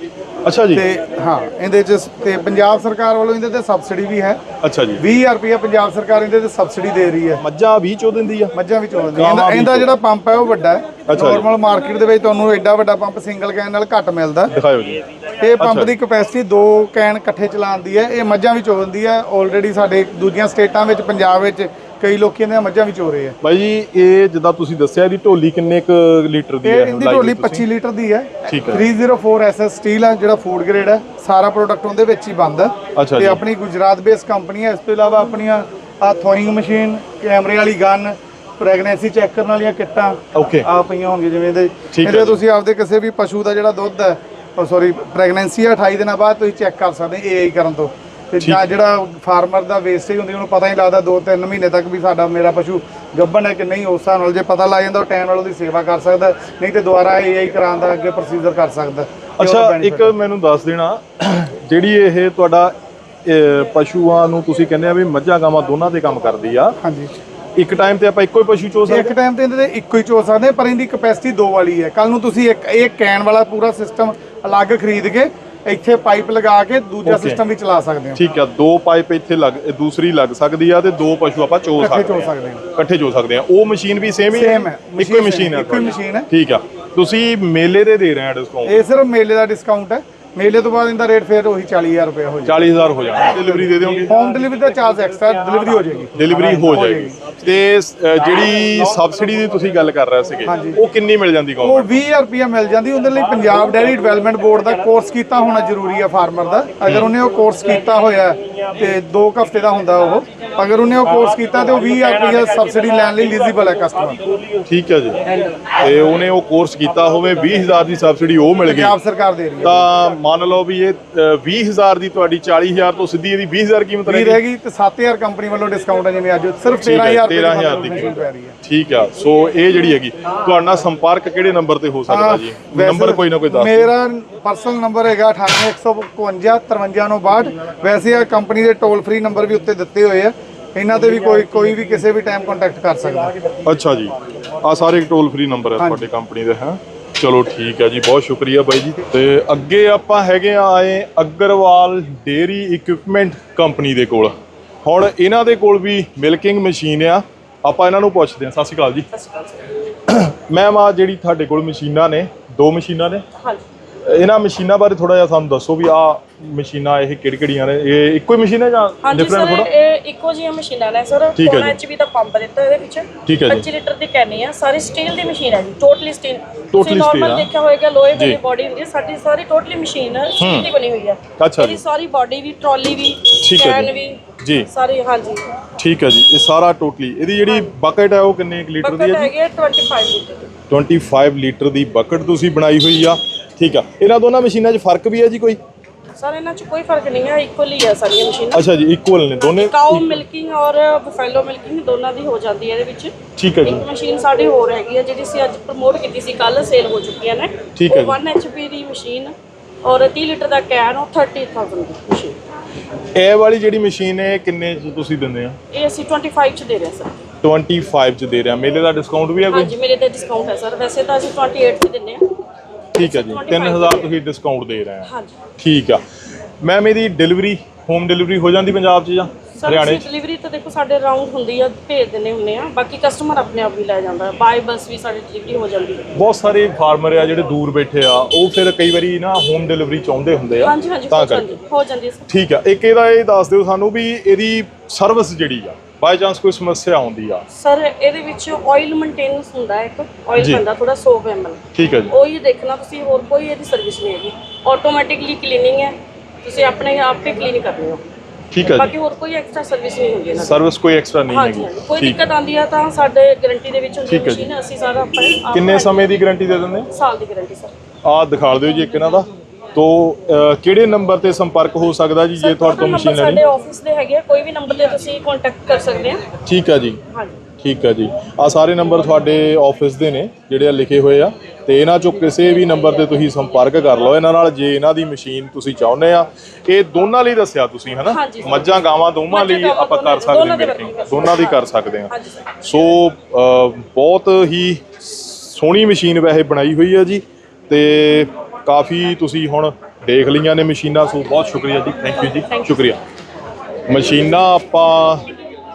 ਅੱਛਾ ਜੀ। ਤੇ ਹਾਂ ਇਹਦੇ ਚ ਤੇ ਪੰਜਾਬ ਸਰਕਾਰ ਵੱਲੋਂ ਇਹਦੇ ਤੇ ਸਬਸਿਡੀ ਵੀ ਹੈ। ਅੱਛਾ ਜੀ। 20000 ਰੁਪਿਆ ਪੰਜਾਬ ਸਰਕਾਰ ਇਹਦੇ ਤੇ ਸਬਸਿਡੀ ਦੇ ਰਹੀ ਹੈ। ਮੱਝਾਂ 20 ਚੋ ਦਿੰਦੀ ਆ। ਮੱਝਾਂ ਵੀ ਚੋਣ ਗਾਵਾਂ ਇਹਦਾ ਵੀ ਇਹਦਾ। ਜਿਹੜਾ ਪੰਪ ਹੈ ਉਹ ਵੱਡਾ ਹੈ। ਨਾਰਮਲ ਮਾਰਕੀਟ ਦੇ ਵਿੱਚ ਤੁਹਾਨੂੰ ਐਡਾ ਵੱਡਾ ਪੰਪ ਸਿੰਗਲ ਕੈਨ ਨਾਲ ਘੱਟ ਮਿਲਦਾ। ਦਿਖਾਓ ਜੀ। ਇਹ ਪੰਪ ਦੀ ਕਪੈਸਿਟੀ 2 ਕੈਨ ਇਕੱਠੇ ਚਲਾਉਣ ਦੀ ਹੈ। ਇਹ ਮੱਝਾਂ ਵੀ ਚੋਂਦੀ ਹੈ। ਆਲਰੇਡੀ ਸਾਡੇ ਦੂਜੀਆਂ ਸਟੇਟਾਂ ਵਿੱਚ ਪੰਜਾਬ ਵਿੱਚ ਕਈ ਲੋਕੀ ਇਹਨਾਂ ਮੱਝਾਂ ਵੀ ਚੋ ਰਹੇ ਆ ਬਾਈ ਜੀ ਇਹ ਜਿੱਦਾਂ ਤੁਸੀਂ ਦੱਸਿਆ ਇਹਦੀ ਢੋਲੀ ਕਿੰਨੇ ਕੁ ਲੀਟਰ ਦੀ ਇਹ ਹੈ ਇਹਦੀ ਢੋਲੀ ਤੁਸੀਂ? 25 ਲੀਟਰ ਦੀ ਹੈ ਠੀਕ ਹੈ। 304 SS ਸਟੀਲ ਹੈ ਜਿਹੜਾ ਫੂਡ ਗ੍ਰੇਡ ਹੈ ਸਾਰਾ ਪ੍ਰੋਡਕਟ ਉਹਦੇ ਵਿੱਚ ਹੀ ਬੰਦ ਤੇ। ਆਪਣੀ ਗੁਜਰਾਤ ਬੇਸ ਕੰਪਨੀ ਹੈ ਇਸ ਤੋਂ ਇਲਾਵਾ ਆਪਣੀਆਂ ਆ ਥੋਇੰਗ ਮਸ਼ੀਨ ਕੈਮਰੇ ਵਾਲੀ ਗਨ ਪ੍ਰੈਗਨੈਂਸੀ ਚੈੱਕ ਕਰਨ ਵਾਲੀਆਂ ਕਿੱਟਾਂ ਓਕੇ ਆ ਪਈਆਂ ਹੋਣਗੀਆਂ ਜਿਵੇਂ ਇਹਦੇ ਇਹਦੇ। ਤੁਸੀਂ ਆਪਦੇ ਕਿਸੇ ਵੀ ਪਸ਼ੂ ਦਾ ਜਿਹੜਾ ਦੁੱਧ ਹੈ ਸੌਰੀ ਪ੍ਰੈਗਨੈਂਸੀ ਹੈ 28 ਦਿਨਾਂ ਬਾਅਦ ਤੁਸੀਂ ਚੈੱਕ ਕਰ ਸਕਦੇ ਏਆਈ ਕਰਨ ਤੋਂ ਤੇ ਜਾਂ ਜਿਹੜਾ ਫਾਰਮਰ ਦਾ ਵੇਸਟੇਜ ਹੁੰਦੀ ਉਹਨੂੰ ਪਤਾ ਹੀ ਲੱਗਦਾ 2-3 ਮਹੀਨੇ ਤੱਕ ਵੀ ਸਾਡਾ ਮੇਰਾ ਪਸ਼ੂ ਗੱਭਣ ਹੈ ਕਿ ਨਹੀਂ ਉਸ ਹਿਸਾਬ ਨਾਲ ਜੇ ਪਤਾ ਲੱਗ ਜਾਂਦਾ ਉਹ ਟਾਈਮ ਨਾਲ ਉਹਦੀ ਸੇਵਾ ਕਰ ਸਕਦਾ। ਨਹੀਂ ਤੇ ਦੁਬਾਰਾ ਏਆਈ ਕਰਾਉਣ ਦਾ ਅੱਗੇ ਪ੍ਰੋਸੀਜਰ ਕਰ ਸਕਦਾ। ਅੱਛਾ ਇੱਕ ਮੈਨੂੰ ਦੱਸ ਦੇਣਾ ਜਿਹੜੀ ਇਹ ਤੁਹਾਡਾ ਪਸ਼ੂਆਂ ਨੂੰ ਤੁਸੀਂ ਕਹਿੰਦੇ ਆ ਵੀ ਮੱਝਾਂ ਗਾਵਾਂ ਦੋਨਾਂ ਤੇ ਕੰਮ ਕਰਦੀ ਆ। ਹਾਂਜੀ। ਇੱਕ ਟਾਈਮ ਤੇ ਆਪਾਂ ਇੱਕੋ ਹੀ ਪਸ਼ੂ ਚੋ ਸਕਦੇ? ਇੱਕ ਟਾਈਮ ਤੇ ਇਹਦੇ ਇੱਕੋ ਹੀ ਚੋ ਸਕਦੇ ਪਰ ਇਹਦੀ ਕਪੈਸਿਟੀ ਦੋ ਵਾਲੀ ਹੈ। ਕੱਲ ਨੂੰ ਤੁਸੀਂ ਇੱਕ ਇਹ ਕੈਨ ਵਾਲਾ ਪੂਰਾ ਸਿਸਟਮ ਅਲੱਗ ਖਰੀਦ ਕੇ ਇੱਥੇ ਪਾਈਪ ਲਗਾ ਕੇ ਦੂਜਾ Okay. ਸਿਸਟਮ ਵੀ ਚਲਾ ਸਕਦੇ ਹੋ। ਠੀਕ ਆ ਦੋ ਪਾਈਪ ਇੱਥੇ ਲੱਗ ਦੂਸਰੀ ਲੱਗ ਸਕਦੀ ਆ ਤੇ ਦੋ ਪਸ਼ੂ ਆਪਾਂ ਚੋ ਇਕੱਠੇ ਸਕਦੇ ਚੋ ਆ ਸਕਦੇ ਹਾਂ। ਇਕੱਠੇ ਚੋ ਸਕਦੇ ਆ ਉਹ ਮਸ਼ੀਨ ਵੀ ਸੇਮ ਹੀ Same ਹੈ, ਇੱਕੋ ਹੀ ਮਸ਼ੀਨ ਹੈ ਇੱਕੋ ਹੀ ਤੁਹਾਡੀ। machine ਹੈ। ਠੀਕ ਆ। ਤੁਸੀਂ ਮੇਲੇ ਦੇ ਦੇ ਰਹੇ ਆ ਡਿਸਕਾਊਂਟ ਇਹ ਸਿਰਫ ਮੇਲੇ ਦਾ ਡਿਸਕਾਊਂਟ ਹੈ। ਮੇਲੇ ਤੋਂ ਬਾਅਦ ਇਹਦਾ ਰੇਟ ਫਿਰ ਉਹੀ 40000 ਰੁਪਏ ਹੋ ਜਾਏਗਾ। 40000 ਹੋ ਜਾਣਾ। ਡਿਲੀਵਰੀ ਦੇ ਦਿਓਗੇ? ਹੋਮ ਡਿਲੀਵਰੀ ਦਾ ਚਾਰਜ ਐਕਸਟਰਾ ਡਿਲੀਵਰੀ ਹੋ ਜਾਏਗੀ। ਡਿਲੀਵਰੀ ਹੋ ਜਾਏਗੀ। ਤੇ ਜਿਹੜੀ ਸਬਸਿਡੀ ਦੀ ਤੁਸੀਂ ਗੱਲ ਕਰ ਰਹੇ ਸੀਗੇ ਉਹ ਕਿੰਨੀ ਮਿਲ ਜਾਂਦੀ ਉਹ ਗਵਰਨਮੈਂਟ 20000 ਰੁਪਏ ਮਿਲ ਜਾਂਦੀ ਉਹਦੇ ਲਈ ਪੰਜਾਬ ਡੈਰੀ ਡਿਵੈਲਪਮੈਂਟ ਬੋਰਡ ਦਾ ਕੋਰਸ ਕੀਤਾ ਹੋਣਾ ਜ਼ਰੂਰੀ ਹੈ ਫਾਰਮਰ ਦਾ। ਅਗਰ ਉਹਨੇ ਉਹ ਕੋਰਸ ਕੀਤਾ ਹੋਇਆ ਤੇ 2 ਹਫ਼ਤੇ ਦਾ ਹੁੰਦਾ ਉਹ ਅਗਰ ਉਹਨੇ ਉਹ ਕੋਰਸ ਕੀਤਾ ਤੇ ਉਹ 20000 ਰੁਪਏ ਸਬਸਿਡੀ ਲੈਣ ਲਈ ਐਲੀਜੀਬਲ ਹੈ ਕਸਟਮਰ ਠੀਕ ਹੈ ਜੀ। ਤੇ ਉਹਨੇ ਉਹ ਕੋਰਸ ਕੀਤਾ ਹੋਵੇ 20000 ਦੀ ਸਬਸਿਡੀ ਉਹ ਮਿਲ ਗਈ। ਪੰਜਾਬ ਸਰਕਾਰ ਦੇ ਰਹੀ ਹੈ। ਤਾਂ ਮੰਨ ਲਓ ਵੀ ਇਹ ਅਹ, 20000 ਦੀ ਤੁਹਾਡੀ 40000 ਤੋਂ ਸਿੱਧੀ ਇਹਦੀ 20000 ਕੀਮਤ ਵੀ ਰਹੇਗੀ ਰਹੇਗੀ ਤੇ 7000 ਕੰਪਨੀ ਵੱਲੋਂ ਡਿਸਕਾਊਂਟ ਹੈ ਜਿਵੇਂ ਅੱਜ। ਸਿਰਫ ਠੀਕ ਹੈ 13000 ਰੁਪਏ 13000 ਦੀ ਮਸ਼ੀਨ ਪੈ ਰਹੀ ਹੈ। ਠੀਕ ਆ ਸੋ ਇਹ ਜਿਹੜੀ ਹੈਗੀ ਤੁਹਾਡਾ ਨਾਲ ਸੰਪਰਕ ਕਿਹੜੇ ਨੰਬਰ ਤੇ ਹੋ ਸਕਦਾ ਜੀ? ਨੰਬਰ ਕੋਈ ਨਾ ਕੋਈ ਦੱਸ। ਮੇਰਾ ਪਰਸਨਲ ਨੰਬਰ ਹੈਗਾ 9815 5392 ਵੈਸੇ ਆ ਕੰਪਨੀ ਦੇ ਟੋਲ ਫ੍ਰੀ ਨੰਬਰ ਵੀ ਉੱਤੇ ਦਿੱਤੇ ਹੋਏ ਆ। ਇਹਨਾਂ ਤੇ ਵੀ ਕੋਈ ਕੋਈ ਵੀ ਕਿਸੇ ਵੀ ਟਾਈਮ ਕੰਟੈਕਟ ਕਰ ਸਕਦਾ। ਅੱਛਾ ਜੀ ਆ ਸਾਰੇ ਟੋਲ ਫ੍ਰੀ ਨੰਬਰ ਹੈ ਤੁਹਾਡੀ ਕੰਪਨੀ ਦੇ ਹੈ? ਚਲੋ ਠੀਕ ਹੈ ਜੀ ਬਹੁਤ ਸ਼ੁਕਰੀਆ ਬਾਈ ਜੀ। ਤੇ ਅੱਗੇ ਆਪਾਂ ਹੈਗੇ ਆ ਆਏ ਅਗਰਵਾਲ ਡੇਰੀ ਇਕਵਿਪਮੈਂਟ ਕੰਪਨੀ ਦੇ ਕੋਲ। ਹੁਣ ਇਹਨਾਂ ਦੇ ਕੋਲ ਵੀ ਮਿਲਕਿੰਗ ਮਸ਼ੀਨ ਆ। ਆਪਾਂ ਇਹਨਾਂ ਨੂੰ ਪੁੱਛਦੇ ਹਾਂ। ਸਤਿ ਸ਼੍ਰੀ ਅਕਾਲ ਜੀ। ਮੈਮ ਆ ਜਿਹੜੀ ਤੁਹਾਡੇ ਕੋਲ ਮਸ਼ੀਨਾਂ ਨੇ ਦੋ ਮਸ਼ੀਨਾਂ ਨੇ? ਇਹਨਾਂ ਮਸ਼ੀਨਾਂ ਬਾਰੇ ਥੋੜਾ ਜਿਹਾ ਸਾਨੂੰ ਦੱਸੋ ਵੀ ਆ ਮਸ਼ੀਨਾਂ ਇਹ ਕਿਹੜੀ ਕਿਹੜੀਆਂ ਨੇ? ਇਹ ਇੱਕੋ ਹੀ ਮਸ਼ੀਨ ਹੈ ਜਾਂ ਡਿਫਰੈਂਟ ਥੋੜਾ ਇੱਕੋ ਜਿਹੀਆਂ ਮਸ਼ੀਨਾਂ ਨੇ ਸਰ ਠੀਕ ਹੈ 16 ਜੀ। ਐਚਪੀ ਦਾ ਪੰਪ ਦਿੱਤਾ ਇਹਦੇ ਵਿੱਚ ਠੀਕ ਹੈ ਜੀ। 25 ਲੀਟਰ ਦੀ ਕੈਨੀ ਆ ਸਾਰੀ ਸਟੀਲ ਦੀ ਮਸ਼ੀਨ ਹੈ ਜੀ totally steel Totally steel normal ਆ। ਦੇਖਿਆ ਹੋਵੇਗਾ ਲੋਹੇ ਜੀ। ਬੋਡੀ ਹੁੰਦੀ ਹੈ ਸਾਡੀ ਸਾਰੀ ਟੋਟਲੀ ਮਸ਼ੀਨ ਸਟੀਲ ਦੀ ਬਣੀ ਹੋਈ ਹੈ ਅੱਛਾ ਇਹਦੀ ਜੀ। ਸਾਰੀ ਬੋਡੀ ਵੀ ਟਰਾਲੀ ਵੀ ਠੀਕ ਹੈ ਕੈਨ ਜੀ। ਵੀ ਜੀ। ਸਾਰੀ ਹਾਂਜੀ। ਠੀਕ ਹੈ ਜੀ ਇਹ ਸਾਰਾ ਟੋਟਲੀ ਇਹਦੀ ਜਿਹੜੀ ਬਕਟ ਹੈ ਉਹ ਕਿੰਨੇ ਕੁ ਲੀਟਰ ਦੀ ਬਕਟ ਹੈ ਜੀ? ਹੈਗੀ ਹੈ 25 ਲੀਟਰ ਦੀ। 25 ਲੀਟਰ ਦੀ ਬਕਟ ਤੁਸੀਂ ਬਣਾਈ ਹੋਈ ਆ। ਠੀਕ ਆ। ਇਹਨਾਂ ਦੋਨਾਂ ਮਸ਼ੀਨਾਂ 'ਚ ਫ਼ਰਕ ਵੀ ਹੈ ਜੀ ਕੋਈ? ਸਰ ਇਹਨਾਂ 'ਚ ਕੋਈ ਫ਼ਰਕ ਨਹੀਂ ਹੈ ਇਕੁਅਲ ਹੀ ਹੈ ਸਾਰੀਆਂ ਮਸ਼ੀਨਾਂ। ਅੱਛਾ ਜੀ ਇਕੁਅਲ ਨੇ ਦੋਨੇ। ਕਾਉ ਮਿਲਕਿੰਗ ਔਰ ਬਫੈਲੋ ਮਿਲਕਿੰਗ ਦੋਨਾਂ ਦੀ ਹੋ ਜਾਂਦੀ ਹੈ ਇਹਦੇ ਵਿੱਚ। ਠੀਕ ਹੈ ਜੀ। ਇੱਕ ਮਸ਼ੀਨ ਸਾਡੀ ਹੋਰ ਹੈਗੀ ਹੈ ਜਿਹੜੀ ਅਸੀਂ ਅੱਜ ਪ੍ਰਮੋਟ ਕੀਤੀ ਸੀ ਕੱਲ ਸੇਲ ਹੋ ਚੁੱਕੀਆਂ ਨੇ। ਠੀਕ ਹੈ ਉਹ 1 HP ਦੀ ਮਸ਼ੀਨ ਔਰ 30 ਲੀਟਰ ਦਾ ਕੈਨ ਉਹ 30000 ਦੀ ਮਸ਼ੀਨ ਇਹ ਵਾਲੀ ਜਿਹੜੀ ਮਸ਼ੀਨ ਹੈ ਇਹ ਕਿੰਨੇ 'ਚ ਤੁਸੀਂ ਦਿੰਦੇ ਆ ਇਹ ਅਸੀਂ 25 ਚ ਦੇ ਰਹੇ ਹਾਂ ਸਰ। 25 'ਚ ਦੇ ਰਿਹਾ ਮੇਲੇ ਦਾ ਡਿਸਕਾਊਂਟ ਵੀ ਹੈ ਕੋਈ? ਹਾਂਜੀ ਮੇਰੇ ਤੇ ਡਿਸਕਾਊਂਟ ਹੈ ਸਰ। ਵੈਸੇ ਤਾਂ ਅਸੀਂ 28 ਚ ਦਿੰਨੇ ਆ ਠੀਕ ਹੈ ਜੀ 3000 ਤੁਸੀਂ ਡਿਸਕਾਊਂਟ ਦੇ ਰਹੇ ਆ ਹਾਂਜੀ। ਠੀਕ ਆ। ਮੈਮ ਇਹਦੀ ਡਿਲੀਵਰੀ ਹੋਮ ਡਿਲੀਵਰੀ ਹੋ ਜਾਂਦੀ ਪੰਜਾਬ 'ਚ ਜਾਂ ਹਰਿਆਣੇ 'ਚ? ਡਿਲੀਵਰੀ ਤਾਂ ਦੇਖੋ ਸਾਡੇ ਰਾਉਂਡ ਹੁੰਦੀ ਆ ਭੇਜ ਦਿੰਨੇ ਹੁੰਨੇ ਆ। ਬਾਕੀ ਕਸਟਮਰ ਆਪਣੇ ਆਪ ਵੀ ਲੈ ਜਾਂਦਾ। ਹੈ ਬਾਈ ਬੱਸ ਵੀ ਸਾਡੀ ਡਿਲੀਵਰੀ ਹੋ ਜਾਂਦੀ ਹੈ ਬਹੁਤ ਸਾਰੇ ਫਾਰਮਰ ਆ ਜਿਹੜੇ ਦੂਰ ਬੈਠੇ ਆ ਉਹ ਫਿਰ ਕਈ ਵਾਰੀ ਨਾ ਹੋਮ ਡਿਲੀਵਰੀ ਚਾਹੁੰਦੇ ਹੁੰਦੇ ਆ। ਹਾਂਜੀ ਹਾਂਜੀ ਹੋ ਜਾਂਦੀ ਹੋ ਜਾਂਦੀ ਹੈ ਠੀਕ ਆ। ਇੱਕ ਇਹਦਾ ਇਹ ਦੱਸ ਦਿਓ ਸਾਨੂੰ ਵੀ ਇਹਦੀ ਸਰਵਿਸ ਜਿਹੜੀ ਆ ਬਾਈ ਚਾਂਸ ਕੋਈ ਸਮੱਸਿਆ ਆਉਂਦੀ ਆ। ਸਰ ਇਹਦੇ ਵਿੱਚ ਆਇਲ ਮੇਨਟੇਨੈਂਸ ਹੁੰਦਾ ਹੈ ਇੱਕ ਆਇਲ। ਪੈਂਦਾ ਥੋੜਾ 100 ml ਠੀਕ ਹੈ ਜੀ। ਉਹ ਹੀ ਦੇਖਣਾ ਤੁਸੀਂ ਹੋਰ ਕੋਈ ਇਹਦੀ ਸਰਵਿਸ ਨਹੀਂ ਹੈਗੀ। ਆਟੋਮੈਟਿਕਲੀ ਕਲੀਨਿੰਗ ਹੈ। ਤੁਸੀਂ ਆਪਣੇ ਆਪ ਹੀ ਕਲੀਨ ਕਰਨੀ ਹੋ। ਠੀਕ ਹੈ ਬਾਕੀ ਹੋਰ ਕੋਈ ਐਕਸਟਰਾ ਸਰਵਿਸ ਨਹੀਂ ਹੁੰਦੀ ਦੀ। ਸਰਵਿਸ ਕੋਈ ਐਕਸਟਰਾ ਨਹੀਂ ਹੈਗੀ। ਕੋਈ ਦਿੱਕਤ ਆਉਂਦੀ ਆ ਤਾਂ ਸਾਡੇ ਗਾਰੰਟੀ ਦੇ ਵਿੱਚ ਹੁੰਦੀ। ਮਸ਼ੀਨ ਅਸੀਂ ਸਾਰਾ ਆਪਣੇ ਆਪ ਕਿੰਨੇ ਸਮੇਂ ਦੀ ਗਾਰੰਟੀ ਦੇ ਦਿੰਦੇ? ਸਾਲ ਦੀ ਗਾਰੰਟੀ ਸਰ ਆ ਦਿਖਾ ਦਿਓ ਜੀ ਇੱਕ ਇਹਨਾਂ ਦਾ। ਤੋ ਕਿਹੜੇ ਨੰਬਰ ਤੇ ਸੰਪਰਕ ਹੋ ਸਕਦਾ ਜੀ ਜੇ ਤੁਹਾਡੇ ਤੋਂ ਮਸ਼ੀਨ ਲੈਣੀ? ਸਾਡੇ ਆਫਿਸ ਦੇ ਹੈਗੇ ਆ, ਕੋਈ ਵੀ ਨੰਬਰ ਤੇ ਤੁਸੀਂ ਕੰਟੈਕਟ ਕਰ ਸਕਦੇ ਆ। ਠੀਕ ਆ ਜੀ। ਹਾਂਜੀ। ਠੀਕ ਆ ਜੀ। ਆ ਸਾਰੇ ਨੰਬਰ ਤੁਹਾਡੇ ਆਫਿਸ ਦੇ ਨੇ ਜਿਹੜੇ ਆ ਲਿਖੇ ਹੋਏ ਆ। ਤੇ ਇਹਨਾਂ ਚੋਂ ਕਿਸੇ ਵੀ ਨੰਬਰ ਤੇ ਤੁਸੀਂ ਸੰਪਰਕ ਕਰ ਲਓ ਇਹਨਾਂ ਨਾਲ ਜੇ ਇਹਨਾਂ ਦੀ ਮਸ਼ੀਨ ਤੁਸੀਂ ਚਾਹੁੰਦੇ ਆ। ਇਹ ਦੋਨਾਂ ਲਈ ਦੱਸਿਆ ਤੁਸੀਂ ਹਨਾ? ਹਾਂਜੀ ਸਰ। ਮੱਝਾਂ ਗਾਵਾਂ ਦੋਵਾਂ ਲਈ ਮੱਝਾਂ, ਆਪਾਂ ਕਰ ਸਕਦੇ ਦੋਨਾਂ ਹਾਂ ਦੇ ਦੋਨਾਂ ਦੀ ਕਰ ਸਕਦੇ ਆ ਹਾਂਜੀ ਸਰ। ਸੋ ਅ, ਬਹੁਤ ਹੀ ਸੋਹਣੀ ਮਸ਼ੀਨ ਵੈਸੇ ਬਣਾਈ ਹੋਈ ਹੈ ਜੀ। ਤੇ ਕਾਫੀ ਤੁਸੀਂ ਹੁਣ ਦੇਖ ਲਈਆਂ ਨੇ ਮਸ਼ੀਨਾਂ ਸੋ ਬਹੁਤ ਸ਼ੁਕਰੀਆ ਜੀ। ਥੈਂਕ ਯੂ ਜੀ. ਸ਼ੁਕਰੀਆ। ਮਸ਼ੀਨਾਂ ਆਪਾਂ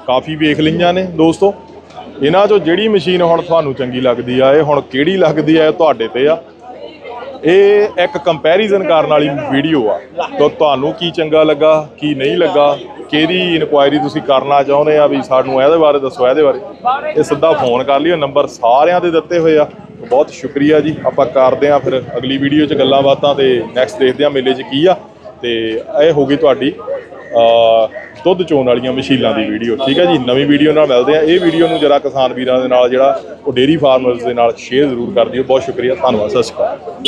ਕਾਫੀ ਵੇਖ ਲਈਆਂ ਨੇ ਦੋਸਤੋ। ਇਹਨਾਂ ਚੋਂ ਜਿਹੜੀ ਮਸ਼ੀਨ ਹੁਣ ਤੁਹਾਨੂੰ ਚੰਗੀ ਲੱਗਦੀ ਆ ਇਹ ਹੁਣ ਕਿਹੜੀ ਲੱਗਦੀ ਆ ਤੁਹਾਡੇ ਤੇ ਆ। ਇਹ ਇੱਕ ਕੰਪੈਰੀਜ਼ਨ ਕਰਨ ਵਾਲੀ ਵੀਡੀਓ ਆ। ਤਾਂ ਤੁਹਾਨੂੰ ਕੀ ਚੰਗਾ ਲੱਗਾ ਕੀ ਨਹੀਂ ਲੱਗਾ ਕਿਹਦੀ ਇਨਕੁਆਇਰੀ ਤੁਸੀਂ ਕਰਨਾ ਚਾਹੁੰਦੇ ਆ ਵੀ ਸਾਨੂੰ ਇਹਦੇ ਬਾਰੇ ਦੱਸੋ ਇਹਦੇ ਬਾਰੇ। ਇਹ ਸਿੱਧਾ ਫੋਨ ਕਰ ਲਿਓ ਨੰਬਰ ਸਾਰਿਆਂ ਦੇ ਦਿੱਤੇ ਹੋਏ ਆ। ਬਹੁਤ ਸ਼ੁਕਰੀਆ ਜੀ। ਆਪਾਂ ਕਰਦੇ ਆ ਫਿਰ ਅਗਲੀ ਵੀਡੀਓ 'ਚ ਗੱਲਾਂ ਬਾਤਾਂ ਤੇ ਨੈਕਸਟ ਦੇਖਦੇ ਆ ਮੇਲੇ 'ਚ ਕੀ ਆ। ਤੇ ਇਹ ਹੋ ਗਈ ਤੁਹਾਡੀ ਦੁੱਧ ਚੋਣ ਵਾਲੀਆਂ ਮਸ਼ੀਨਾਂ ਦੀ ਵੀਡੀਓ ਠੀਕ ਹੈ ਜੀ? ਨਵੀਂ ਵੀਡੀਓ ਨਾਲ ਮਿਲਦੇ ਆ ਇਹ ਵੀਡੀਓ ਨੂੰ ਜਰਾ ਕਿਸਾਨ ਵੀਰਾਂ ਦੇ ਨਾਲ, ਜਿਹੜਾ ਉਹ ਡੇਰੀ ਫਾਰਮਰਸ ਦੇ ਨਾਲ ਸ਼ੇਅਰ ਜ਼ਰੂਰ ਕਰ ਦਿਓ। ਬਹੁਤ ਸ਼ੁਕਰੀਆ। ਧੰਨਵਾਦ। ਸਤਿ ਸ਼੍ਰੀ ਅਕਾਲ।